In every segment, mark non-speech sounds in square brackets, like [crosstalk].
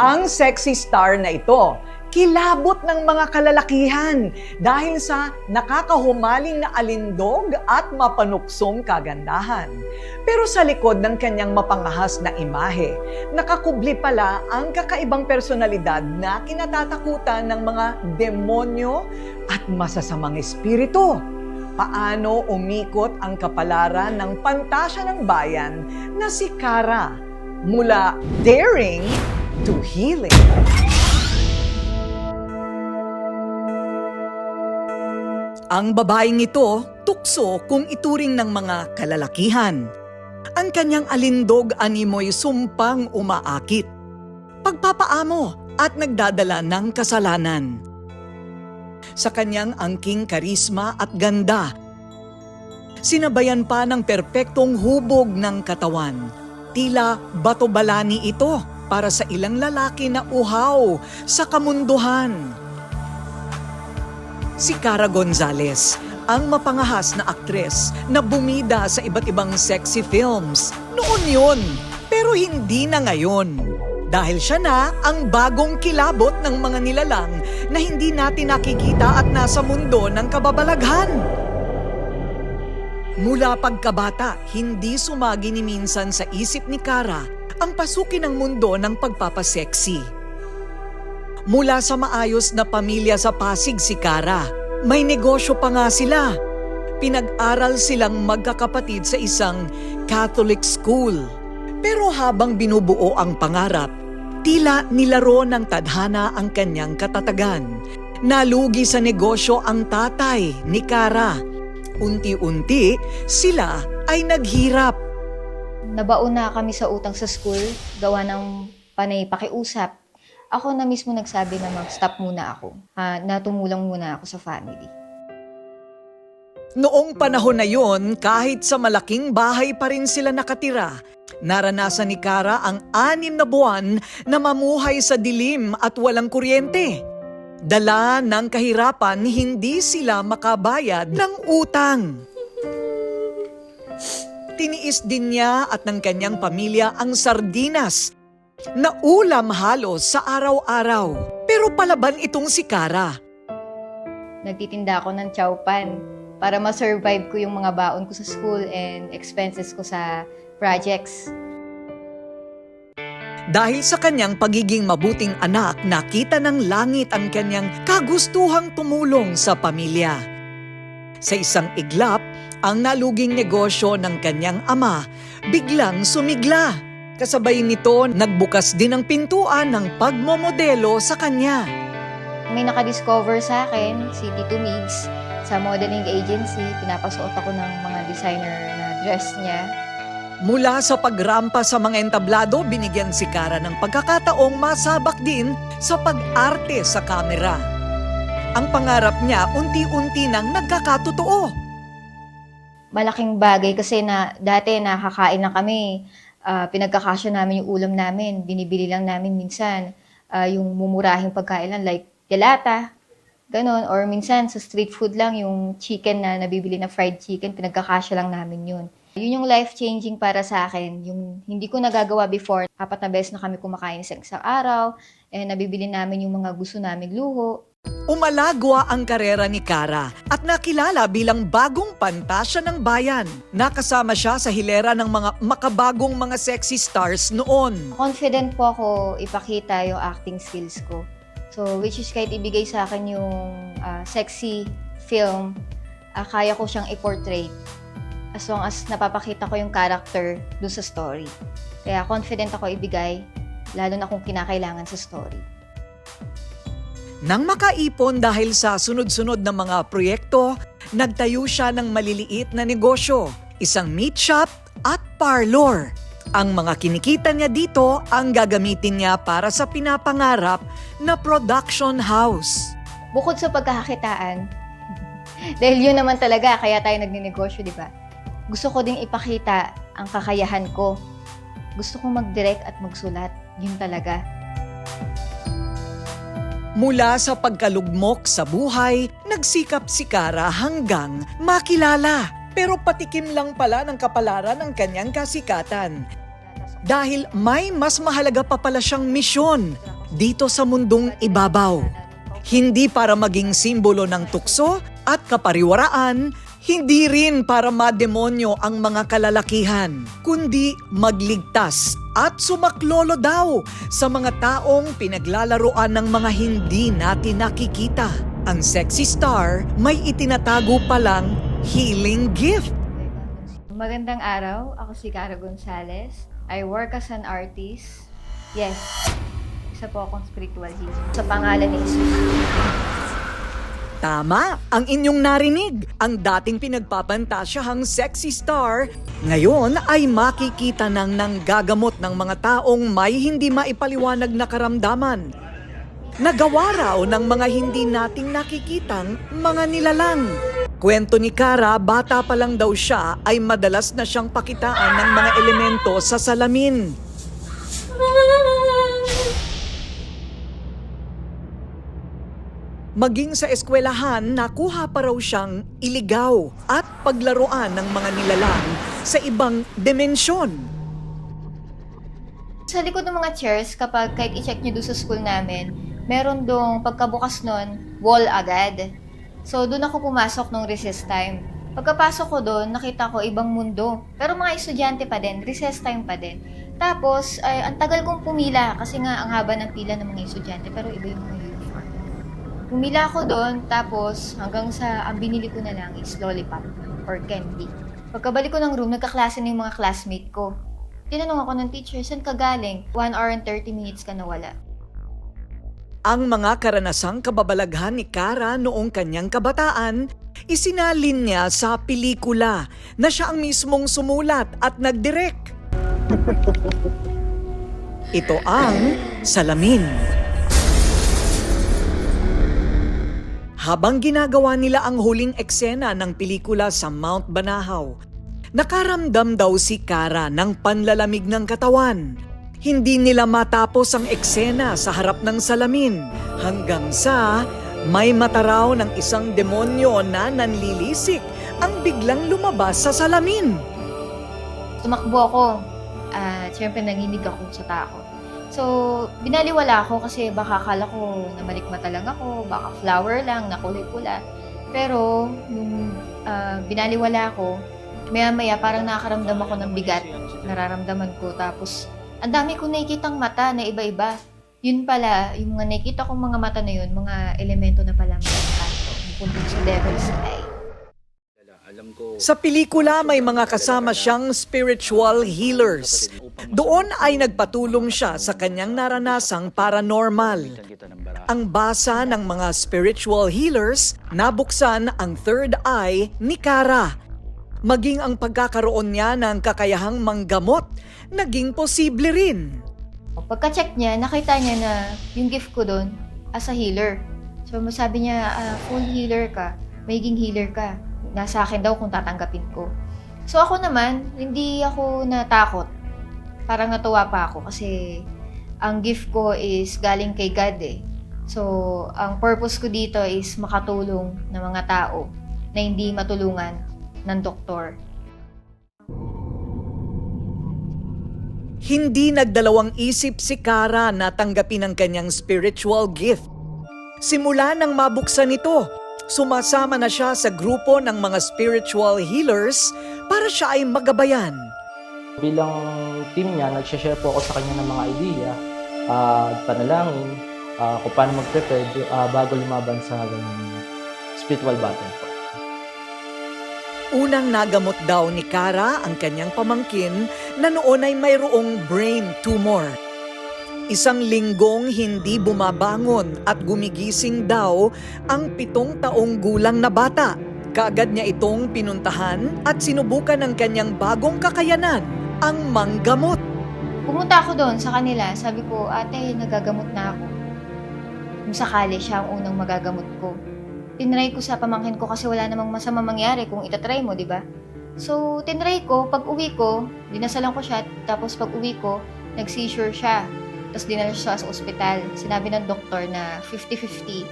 Ang sexy star na ito, kilabot ng mga kalalakihan dahil sa nakakahumaling na alindog at mapanuksong kagandahan. Pero sa likod ng kanyang mapangahas na imahe, nakakubli pala ang kakaibang personalidad na kinatatakutan ng mga demonyo at masasamang espiritu. Paano umikot ang kapalaran ng pantasya ng bayan na si Kara mula daring to healing. Ang babaeng ito, tukso kung ituring ng mga kalalakihan. Ang kanyang alindog animoy sumpang umaakit. Pagpapaamo at nagdadala ng kasalanan. Sa kanyang angking karisma at ganda, sinabayan pa ng perpektong hubog ng katawan. Tila bato-balani ito para sa ilang lalaki na uhaw sa kamunduhan. Si Cara Gonzalez, ang mapangahas na aktres na bumida sa iba't ibang sexy films. Noon yun, pero hindi na ngayon. Dahil siya na ang bagong kilabot ng mga nilalang na hindi natin nakikita at nasa mundo ng kababalaghan. Mula pagkabata, hindi sumagi ni minsan sa isip ni Cara ang pasukin ng mundo ng pagpapaseksi. Mula sa maayos na pamilya sa Pasig si Cara, may negosyo pa nga sila. Pinag-aral silang magkakapatid sa isang Catholic school. Pero habang binubuo ang pangarap, tila nilaro ng tadhana ang kanyang katatagan. Nalugi sa negosyo ang tatay ni Cara. Unti-unti, sila ay naghirap. Nabaon na kami sa utang sa school, gawa ng panay pakiusap. Ako na mismo nagsabi na mag-stop muna ako, ah, na tumulong muna ako sa family. Noong panahon na yon, kahit sa malaking bahay pa rin sila nakatira, naranasan ni Kara ang anim na buwan na mamuhay sa dilim at walang kuryente. Dala ng kahirapan, hindi sila makabayad ng utang. Tiniis din niya at ng kanyang pamilya ang sardinas na ulam halos sa araw-araw. Pero palaban itong si Kara. Nagtitinda ako ng chowpan para ma-survive ko yung mga baon ko sa school and expenses ko sa projects. Dahil sa kanyang pagiging mabuting anak, nakita ng langit ang kanyang kagustuhang tumulong sa pamilya. Sa isang iglap, ang naluging negosyo ng kanyang ama biglang sumigla. Kasabay nito, nagbukas din ang pintuan ng pagmomodelo sa kanya. May nakadiscover sa akin, si Tito Migs, sa modeling agency. Pinapasuot ako ng mga designer na dress niya. Mula sa pagrampa sa mga entablado, binigyan si Kara ng pagkakataong masabak din sa pag-arte sa kamera. Ang pangarap niya unti-unti nang nagkakatotoo. malaking bagay kasi na dati nakakain na kami, ah, pinagkakasya namin yung ulam namin, binibili lang namin minsan ah, yung mumurahing pagkain lang like delata, ganon, or minsan sa street food lang yung chicken na nabibili na fried chicken, pinagkakasya lang namin yun. Yun yung life-changing para sa akin, yung hindi ko nagagawa before. Apat na beses na kami kumakain sa isang araw, and nabibili namin yung mga gusto naming luho, Umalagwa ang karera ni Kara at nakilala bilang bagong pantasya ng bayan. Nakasama siya sa hilera ng mga makabagong mga sexy stars noon. confident po ako ipakita yung acting skills ko. So, which is kahit ibigay sa akin yung ah, sexy film, ah, kaya ko siyang i-portray as long as napapakita ko yung character dun sa story. Kaya confident ako ibigay, lalo na kung kinakailangan sa story. Nang makaipon dahil sa sunod-sunod na mga proyekto, nagtayo siya ng maliliit na negosyo, isang meat shop at parlor. Ang mga kinikita niya dito ang gagamitin niya para sa pinapangarap na production house. Bukod sa pagkakakitaan, [laughs] dahil yun naman talaga, kaya tayo nagninegosyo, di ba? Gusto ko ding ipakita ang kakayahan ko. Gusto kong mag-direct at magsulat. Yun talaga. Mula sa pagkalugmok sa buhay, nagsikap si Kara hanggang makilala. Pero patikim lang pala ng kapalaran ng kanyang kasikatan. Dahil may mas mahalaga pa pala siyang misyon dito sa mundong ibabaw. Hindi para maging simbolo ng tukso at kapariwaraan, hindi rin para mademonyo ang mga kalalakihan, kundi magligtas at sumaklolo daw sa mga taong pinaglalaroan ng mga hindi natin nakikita. Ang sexy star may itinatago palang healing gift. Magandang araw, ako si Cara Gonzalez. I work as an artist. Yes, isa po akong spiritual healer. Sa pangalan ni Jesus. Tama ang inyong narinig. Ang dating pinagpapantasyahang sexy star, ngayon ay makikita ng nanggagamot ng mga taong may hindi maipaliwanag na karamdaman. Nagawa raw ng mga hindi nating nakikitang mga nilalang. Kwento ni Kara, bata pa lang daw siya ay madalas na siyang pakitaan ng mga elemento sa salamin. Maging sa eskwelahan, nakuha pa raw siyang iligaw at paglaruan ng mga nilalang sa ibang dimensyon. Sa likod ng mga chairs, kapag kahit i-check nyo doon sa school namin, meron dong pagkabukas nun, wall agad. So, doon ako pumasok nung recess time. Pagkapasok ko doon, nakita ko ibang mundo. Pero mga estudyante pa din, recess time pa din. Tapos, ay, ang tagal kong pumila kasi nga ang haba ng pila ng mga estudyante, pero iba yung. Pumila ako doon, tapos hanggang sa ang binili ko na lang is lollipop or candy. Pagkabalik ko ng room, nagkaklase na yung mga classmate ko. Tinanong ako ng teacher, saan ka galing? 1 hour and 30 minutes ka nawala. Ang mga karanasang kababalaghan ni Kara noong kanyang kabataan, isinalin niya sa pelikula na siya ang mismong sumulat at nagdirect. [laughs] Ito ang Salamin. Habang ginagawa nila ang huling eksena ng pelikula sa Mount Banahaw, nakaramdam daw si Kara ng panlalamig ng katawan. Hindi nila matapos ang eksena sa harap ng salamin hanggang sa may mata raw ng isang demonyo na nanlilisik ang biglang lumabas sa salamin. Tumakbo ako. At syempre nanginig ako sa takot. So, binaliwala ako kasi baka akala ko na malikmata lang ako, baka flower lang, na kulay pula. Pero, nung ah, binaliwala ako, maya-maya parang nakakaramdam ako ng bigat. Nararamdaman ko. Tapos, ang dami ko nakikitang mata na iba-iba. Yun pala, yung mga nakikita kong mga mata na yun, mga elemento na pala mga kanto. Dun sa devil's eye. Sa pelikula may mga kasama siyang spiritual healers. Doon ay nagpatulong siya sa kanyang naranasang paranormal. Ang basa ng mga spiritual healers, nabuksan ang third eye ni Kara. Maging ang pagkakaroon niya ng kakayahang manggamot, naging posible rin. Pagka-check niya, nakita niya na yung gift ko doon as a healer. So, sabi niya, ah, full healer ka, magiging healer ka. Nasa akin daw kung tatanggapin ko. So, ako naman, hindi ako natakot. Parang natuwa pa ako kasi ang gift ko is galing kay God eh. So, ang purpose ko dito is makatulong ng mga tao na hindi matulungan ng doktor. Hindi nagdalawang isip si Kara na tanggapin ang kanyang spiritual gift. Simula nang mabuksan ito, sumasama na siya sa grupo ng mga spiritual healers para siya ay magabayan. Bilang team niya, nag-share po ako sa kanya ng mga idea, ah, panalangin, ah, kung paano mag-prepare ah, bago lumaban sa ganung spiritual battle po. Unang nagamot daw ni Kara ang kanyang pamangkin na noon ay mayroong brain tumor. Isang linggong hindi bumabangon at gumigising daw ang pitong taong gulang na bata. Kaagad niya itong pinuntahan at sinubukan ng kanyang bagong kakayanan, ang manggamot. Pumunta ako doon sa kanila. Sabi ko, ate, nagagamot na ako. Kung sakali siya ang unang magagamot ko. Tinry ko sa pamangkin ko kasi wala namang masama mangyari kung itatry mo, di ba? So, tinry ko. Pag uwi ko, dinasalan ko siya. Tapos pag uwi ko, nag-seizure siya. Tapos dinala siya sa ospital. Sinabi ng doktor na 50-50.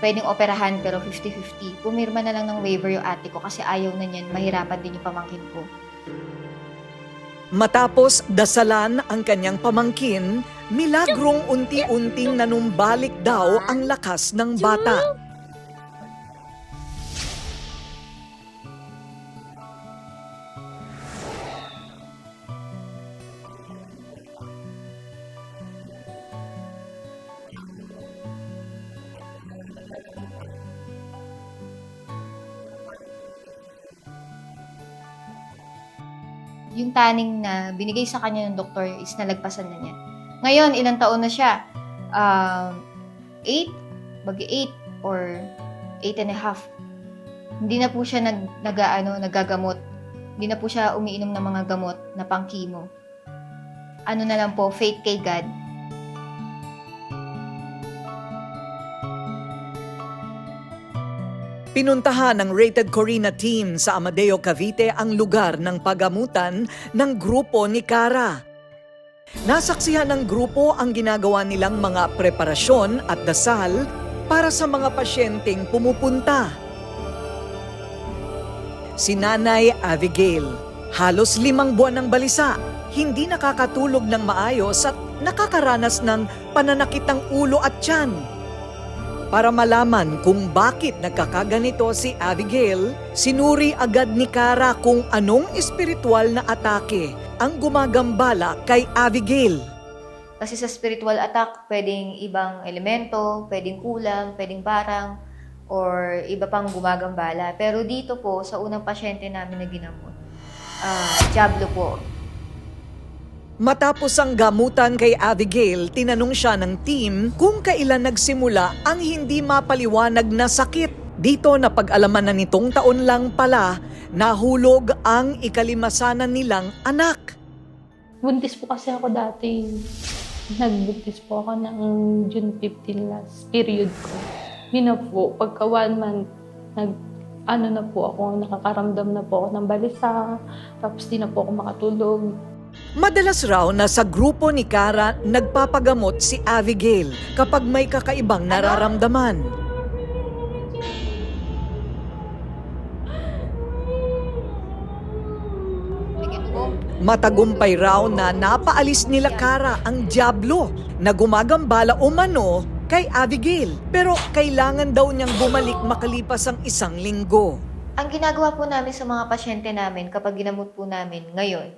Pwedeng operahan pero 50-50. Pumirma na lang ng waiver yung ate ko kasi ayaw na niyan. Mahirapan din yung pamangkin ko. Matapos dasalan ang kanyang pamangkin, milagrong unti-unting nanumbalik daw ang lakas ng bata. Yung tanning na binigay sa kanya ng doktor is nalagpasan na niya. Ngayon, ilang taon na siya? Um, eight? Bagi eight or eight and a half. Hindi na po siya nag, nag, ano, nagagamot. Hindi na po siya umiinom ng mga gamot na pang-chemo. Ano na lang po, faith kay God. Pinuntahan ng Rated Corina team sa Amadeo Cavite ang lugar ng pagamutan ng grupo ni Cara. Nasaksihan ng grupo ang ginagawa nilang mga preparasyon at dasal para sa mga pasyenteng pumupunta. Si Nanay Abigail, halos limang buwan ng balisa, hindi nakakatulog ng maayos at nakakaranas ng pananakit ng ulo at tiyan. Para malaman kung bakit nagkakaganito si Abigail, sinuri agad ni Kara kung anong espiritual na atake ang gumagambala kay Abigail. Kasi sa spiritual attack, pwedeng ibang elemento, pwedeng kulang, pwedeng barang, or iba pang gumagambala. Pero dito po, sa unang pasyente namin na ginamot, ah Diablo po. Matapos ang gamutan kay Abigail, tinanong siya ng team kung kailan nagsimula ang hindi mapaliwanag na sakit. Dito na pag-alaman na nitong taon lang pala, nahulog ang ikalimasanan nilang anak. Buntis po kasi ako dati. Nagbuntis po ako ng June 15 last period ko. Yun na po, pagka one month, nag, ano na po ako, nakakaramdam na po ako ng balisa, tapos di na po ako makatulog. Madalas raw na sa grupo ni Kara nagpapagamot si Abigail kapag may kakaibang nararamdaman. Bigyan ko. Matagumpay raw na napaalis nila Kara ang Diablo na gumagambala umano kay Abigail. Pero kailangan daw niyang bumalik makalipas ang isang linggo. Ang ginagawa po namin sa mga pasyente namin kapag ginamot po namin ngayon,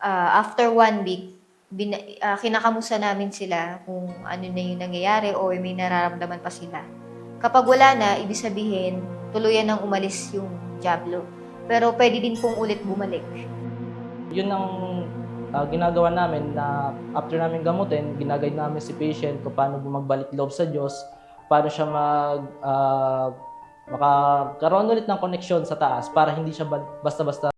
ah, after one week, bina, ah, kinakamusta namin sila kung ano na yung nangyayari o may nararamdaman pa sila. Kapag wala na, ibig sabihin, tuluyan nang umalis yung Diablo. Pero pwede din pong ulit bumalik. Yun ang ah, ginagawa namin na after namin gamutin, ginagay namin si patient kung paano bumagbalik loob sa Diyos, paano siya mag ah, makakaroon ulit ng connection sa taas para hindi siya ba- basta-basta